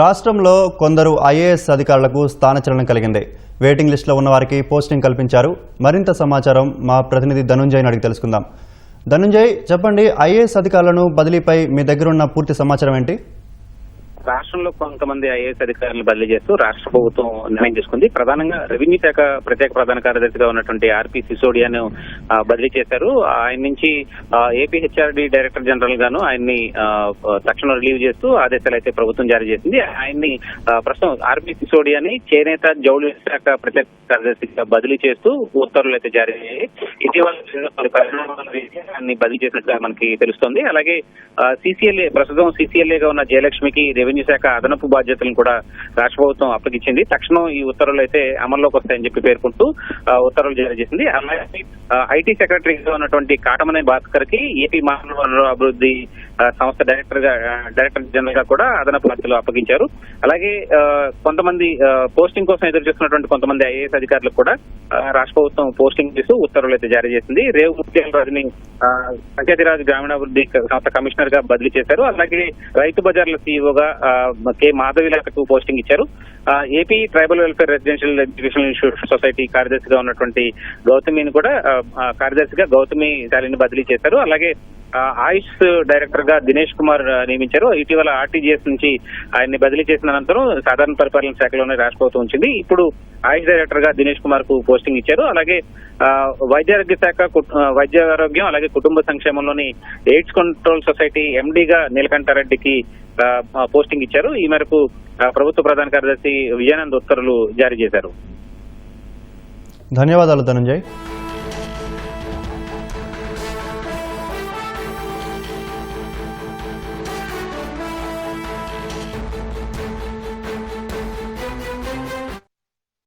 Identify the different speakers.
Speaker 1: రాష్ట్రంలో కొందరు ఐఏఎస్ అధికారులకు స్థానచలనం కలిగింది. వెయిటింగ్ లిస్టులో ఉన్న వారికి పోస్టింగ్ కల్పించారు. మరింత సమాచారం మా ప్రతినిధి ధనుంజయ్ అడిగి తెలుసుకుందాం. ధనుంజయ్ చెప్పండి ఐఏఎస్ అధికారులను బదిలీపై మీ దగ్గర ఉన్న పూర్తి సమాచారం ఏంటి?
Speaker 2: రాష్ట్రంలో కొంతమంది ఐఏఎస్ అధికారులు బదిలీ చేస్తూ రాష్ట్ర ప్రభుత్వం నిర్ణయం తీసుకుంది. ప్రధానంగా రెవెన్యూ శాఖ ప్రత్యేక ప్రధాన కార్యదర్శిగా ఉన్నటువంటి ఆర్పి సిసోడియాను బదిలీ చేశారు. ఆయన నుంచి ఏపీ హెచ్ఆర్డి డైరెక్టర్ జనరల్ గాను ఆయన్ని తక్షణం రిలీవ్ చేస్తూ ఆదేశాలు అయితే ప్రభుత్వం జారీ చేసింది. ఆయన్ని ప్రస్తుతం ఆర్పి సిసోడియాని చేనేత జౌళి శాఖ ప్రత్యేక కార్యదర్శిగా బదిలీ చేస్తూ ఉత్తర్వులు అయితే జారీ అయ్యాయి. ఇటీవల ఆయన్ని బదిలీ చేసినట్టుగా మనకి తెలుస్తోంది. అలాగే సిసిఎల్ఏ ప్రస్తుతం CCLA గా ఉన్న జయలక్ష్మికి రెవెన్యూ శాఖ అదనపు బాధ్యతలను కూడా రాష్ట్ర ప్రభుత్వం అప్పగించింది. తక్షణం ఈ ఉత్తర్వులు అయితే అమల్లోకి వస్తాయని చెప్పి పేర్కొంటూ ఆ, ఉత్తర్వులు జారీ చేసింది. అలాగే ఐటీ సెక్రటరీగా ఉన్నటువంటి కాటమనే భాస్కర్కి ఏపీ మానవ వనరుల అభివృద్ధి సంస్థ డైరెక్టర్గా డైరెక్టర్ జనరల్గా కూడా అదనపు బాధ్యతలు అప్పగించారు. అలాగే కొంతమంది పోస్టింగ్ కోసం ఎదురు చూస్తున్నటువంటి కొంతమంది ఐఏఎస్ అధికారులకు కూడా రాష్ట్ర ప్రభుత్వం పోస్టింగ్ చేస్తూ ఉత్తర్వులు అయితే జారీ చేసింది. రేవు ముత్యాల రాజుని పంచాయతీరాజ్ గ్రామీణాభివృద్ధి సంస్థ కమిషనర్గా బదిలీ చేశారు. అలాగే రైతు బజార్ల సీఈఓగా కె మాధవిలకు పోస్టింగ్ ఇచ్చారు. AP tribal welfare residential education society కార్యదర్శిగా ఉన్నటువంటి గౌతమిని కూడా కార్యదర్శిగా గౌతమి శాలిని బదిలీ చేశారు. అలాగే ఆయుష్ డైరెక్టర్ గా దినేష్ కుమార్ నియమించారు. ఇటీవల ఆర్టీజీఎస్ నుంచి ఆయన్ని బదిలీ చేసిన అనంతరం సాధారణ పరిపాలన శాఖలోనే రాష్ట్ర ప్రభుత్వం ఉంచింది. ఇప్పుడు ఆయుష్ డైరెక్టర్గా దినేష్ కుమార్కు పోస్టింగ్ ఇచ్చారు. అలాగే వైద్యారోగ్య వైద్య ఆరోగ్య శాఖ వైద్య ఆరోగ్యం అలాగే కుటుంబ సంక్షేమంలోని ఎయిడ్స్ కంట్రోల్ సొసైటీ ఎండీగా నీలకంఠారెడ్డికి పోస్టింగ్ ఇచ్చారు. ఈ మేరకు ప్రభుత్వ ప్రధాన కార్యదర్శి విజయానంద్ ఉత్తర్వులు జారీ చేశారు.
Speaker 1: ధన్యవాదాలు ధనంజయ్.